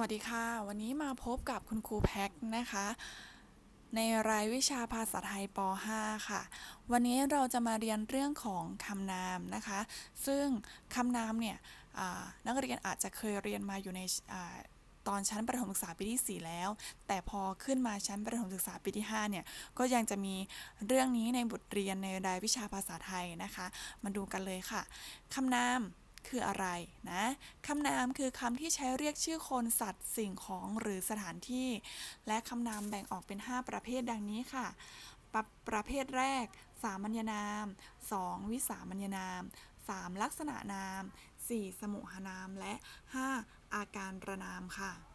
วัสดีค่ะ วันนี้มาพบกับคุณครูแพ็คนะคะ ในรายวิชาภาษาไทยป .5 ค่ะ วันนี้เราจะมาเรียนเรื่องของคำนามนะคะ ซึ่งคำนามเนี่ยนักเรียนอาจจะเคยเรียนมาอยู่ในอตอนชั้นประถมศึกษาปีที่ 4 แล้ว แต่พอขึ้นมาชั้นประถมศึกษาปีที่ 5 เนี่ย ก็ยังจะมีเรื่องนี้ในบทเรียนในรายวิชาภาษาไทยนะคะ มาดูกันเลยค่ะคำนาม คืออะไรนะคำนามคือคำที่ใช้เรียกชื่อคนสัตว์สิ่งของหรือสถานที่ และคำนามแบ่งออกเป็น 5 ประเภทดังนี้ค่ะ ประประเภทแรก สามัญนาม 2. วิสามัญนาม 3. ลักษณะนาม 4. สมุหนามและ 5. อาการระนามค่ะ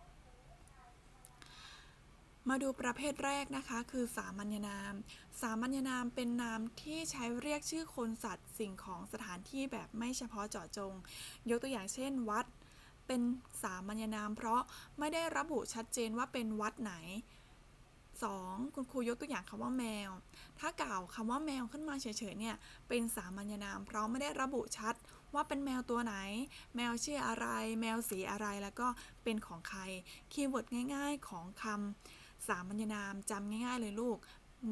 มาดูประเภทแรกนะคะ คือสามัญนาม สามัญนามเป็นนามที่ใช้เรียกชื่อคนสัตว์สิ่งของสถานที่แบบไม่เฉพาะเจาะจง ยกตัวอย่างเช่น วัด เป็นสามัญนาม เพราะไม่ได้ระบุชัดเจนว่าเป็นวัดไหน 2. คุณครูยกตัวอย่างคำว่าแมว ถ้ากล่าวคำว่าแมวขึ้นมาเฉยๆเนี่ย เป็นสามัญนาม เพราะไม่ได้ระบุชัดว่าเป็นแมวตัวไหน แมวชื่ออะไร แมวสีอะไร แล้วก็เป็นของใคร คีย์เวิร์ดง่าย ๆ ของคำ สามัญนามจำง่าย ๆ เลยลูก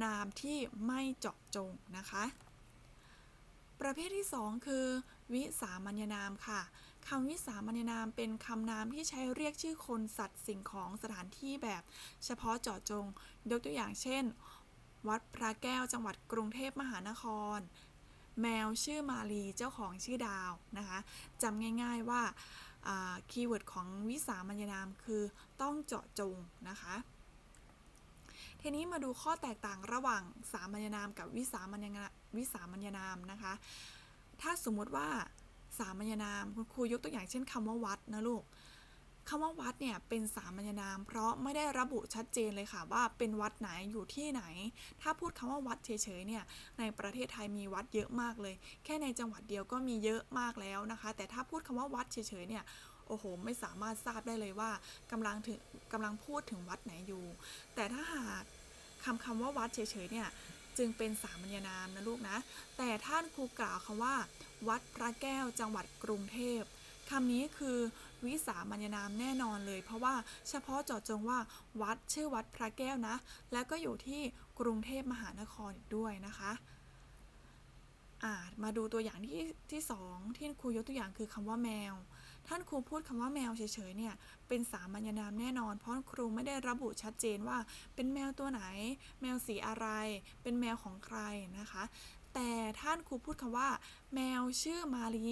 นามที่ไม่เจาะจงนะคะ ประเภทที่ 2 คือ วิสามัญนามค่ะคำวิสามัญนามเป็นคำนามที่ใช้เรียกชื่อคนสัตว์สิ่งของสถานที่แบบเฉพาะเจาะจง ยกตัวอย่างเช่น วัดพระแก้วจังหวัดกรุงเทพมหานคร แมวชื่อมาลีเจ้าของชื่อดาวนะคะจำง่ายๆว่าคีย์เวิร์ดของวิสามัญนามคือต้องเจาะจงนะคะ ทีนี้มาดูข้อแตกต่างระหว่างสามัญนามกับวิสามัญนามวิสามัญนามนะคะ ถ้าสมมุติว่าสามัญนามคุณครูยกตัวอย่างเช่นคำว่าวัดนะลูกคำว่าวัดเนี่ยเป็นสามัญนาม เพราะไม่ได้ระบุชัดเจนเลยค่ะว่าเป็นวัดไหนอยู่ที่ไหน ถ้าพูดคำว่าวัดเฉยๆเนี่ยในประเทศไทยมีวัดเยอะมากเลย แค่ในจังหวัดเดียวก็มีเยอะมากแล้วนะคะ แต่ถ้าพูดคำว่าวัดเฉยๆเนี่ย โอ้โห ไม่สามารถทราบได้เลยว่ากำลังถึงกำลังพูดถึงวัดไหนอยู่ แต่ถ้าหากคำคำว่าวัดเฉยๆเนี่ยจึงเป็นสามัญนามนะลูกนะ แต่ท่านครูกล่าวคำว่า วัดพระแก้วจังหวัดกรุงเทพคำนี้คือวิสามัญนามแน่นอนเลย เพราะว่าเฉพาะเจาะจงว่าวัดชื่อวัดพระแก้วนะ และก็อยู่ที่กรุงเทพมหานครด้วยนะคะมาดูตัวอย่างที่ที่สองที่ครูยกตัวอย่างคือคำว่าแมว ท่านครูพูดคำว่าแมวเฉยๆเนี่ยเป็นสามัญนามแน่นอน เพราะครูไม่ได้ระบุชัดเจนว่าเป็นแมวตัวไหน แมวสีอะไร เป็นแมวของใครนะคะ แต่ท่านครูพูดคำว่า แมวชื่อมาลี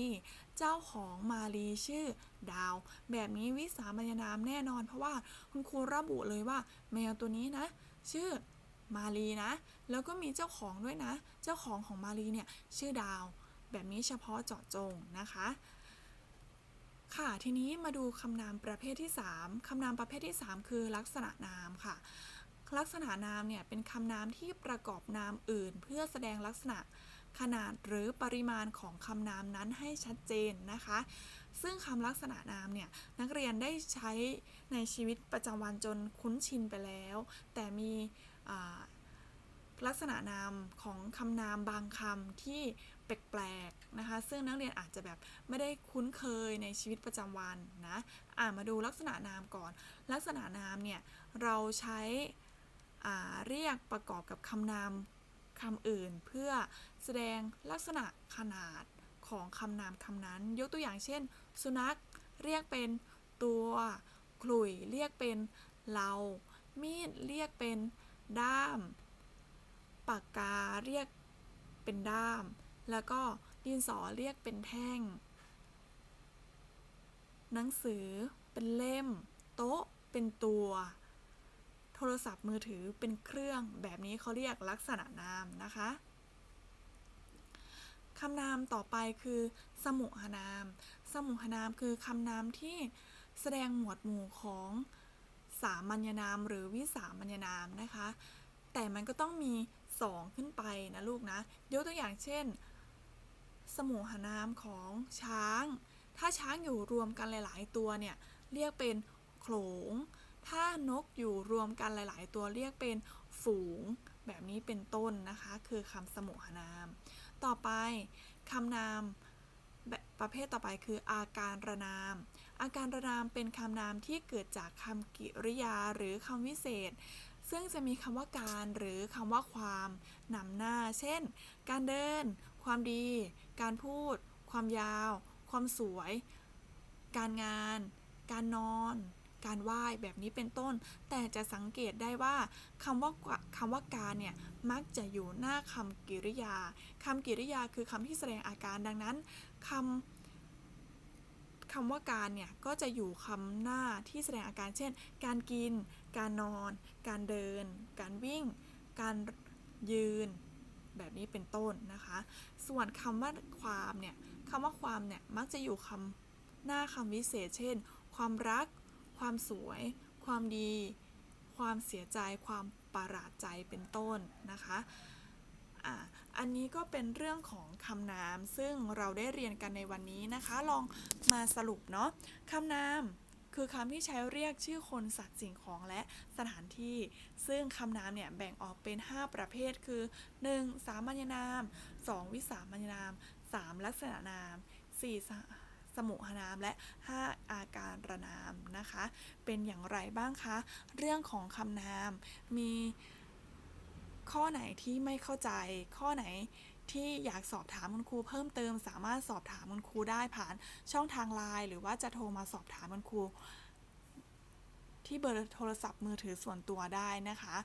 เจ้าของมาลีชื่อดาว แบบนี้วิสามัญนามแน่นอน เพราะว่าคุณครูระบุเลยว่า แมวตัวนี้นะชื่อมาลีนะ แล้วก็มีเจ้าของด้วยนะ เจ้าของของมาลีเนี่ยชื่อดาว แบบนี้เฉพาะเจาะจงนะคะ ค่ะ ทีนี้มาดูคำนามประเภทที่ 3 คำนามประเภทที่ 3 คือลักษณะนามค่ะ ลักษณะนามเนี่ยเป็นคำนามที่ประกอบนามอื่น เพื่อแสดงลักษณะขนาดหรือปริมาณของคำนามนั้นให้ชัดเจนนะคะ ซึ่งคำลักษณะนามเนี่ยนักเรียนได้ใช้ในชีวิตประจำวันจนคุ้นชินไปแล้ว แต่มีลักษณะนามของคำนามบางคำที่ แปลกๆนะคะ ซึ่งนักเรียนอาจจะแบบไม่ได้คุ้นเคยในชีวิตประจำวันนะอ่ามาดูลักษณะนามก่อน ลักษณะนามเนี่ยเราใช้เรียกประกอบกับคำนามคำอื่น เพื่อแสดงลักษณะขนาดของคำนามคำนั้น ยกตัวอย่างเช่น สุนัขเรียกเป็นตัวขลุ่ยเรียกเป็นเรา มีดเรียกเป็นด้าม ปากกาเรียกเป็นด้าม แล้วก็ดินสอเรียกเป็นแท่ง หนังสือเป็นเล่ม โต๊ะเป็นตัว โทรศัพท์มือถือเป็นเครื่องแบบนี้เขาเรียกลักษณะนามนะคะคำนามต่อไปคือ สมุหนาม สมุหนามคือคำนามที่แสดงหมวดหมู่ของสามัญนามหรือวิสามัญนามนะคะ แต่มันก็ต้องมี 2 ขึ้นไปนะลูกนะยกตัวอย่างเช่น สมุหนามของช้าง ถ้าช้างอยู่รวมกันหลาย ๆ ตัวเนี่ยเรียกเป็นโขลง ถ้านกอยู่รวมกันหลาย ๆ ตัวเรียกเป็นฝูง แบบนี้เป็นต้นนะคะ คือคำสมุหนาม ต่อไปคำนามประเภทต่อไปคืออาการระนามออาการระนามเป็นคำนามที่เกิดจากคำกริยาหรือคำวิเศษ ซึ่งจะมีคำว่าการหรือคำว่าความนำหน้า เช่น การเดิน ความดี การพูด ความยาว ความสวย การงาน การนอน การไหว้แบบนี้เป็นต้น แต่จะสังเกตได้ว่าคำว่าคำว่าการเนี่ยมักจะอยู่หน้าคำกริยาคำกริยาคือคำที่แสดงอาการดังนั้นคำคำว่าการเนี่ยก็จะอยู่คำหน้าที่แสดงอาการเช่น การกิน การนอน การเดิน การวิ่ง การยืน แบบนี้เป็นต้นนะคะ ส่วนคำว่าความเนี่ยคำว่าความเนี่ยมักจะอยู่คำหน้าคำวิเศษ เช่น ความรัก ความสวย ความดี ความเสียใจ ความประหลาดใจเป็นต้นนะคะอะอันนี้ก็เป็นเรื่องของคำนามซึ่งเราได้เรียนกันในวันนี้นะคะ ลองมาสรุปเนาะคำนาม คือคำที่ใช้เรียกชื่อคนสัตว์สิ่งของและสถานที่ ซึ่งคำนามเนี่ยแบ่งออกเป็น 5 ประเภทคือ 1. สามัญนาม 2. วิสามัญนาม 3. ลักษณะนาม 4. สสมุหนามและ 5 อาการระนามนะคะ เป็นอย่างไรบ้างคะ เรื่องของคำนามมีข้อไหนที่ไม่เข้าใจ ข้อไหน ที่อยากสอบถามคุณครูเพิ่มเติม สามารถสอบถามคุณครูได้ผ่านช่องทางไลน์หรือว่าจะโทรมาสอบถามคุณครูที่เบอร์โทรศัพท์มือถือส่วนตัวได้นะคะ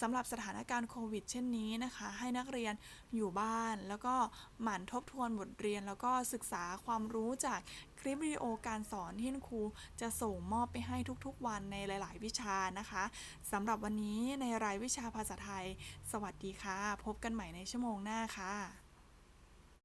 สำหรับสถานการณ์โควิดเช่นนี้นะคะ ให้นักเรียนอยู่บ้าน แล้วก็หมั่นทบทวนบทเรียน แล้วก็ศึกษาความรู้จากคลิปวิดีโอการสอนที่คุณครูจะส่งมอบไปให้ทุกๆวันในหลาย ๆ วิชานะคะสำหรับวันนี้ในรายวิชาภาษาไทย สวัสดีค่ะ พบกันใหม่ในชั่วโมงหน้าค่ะ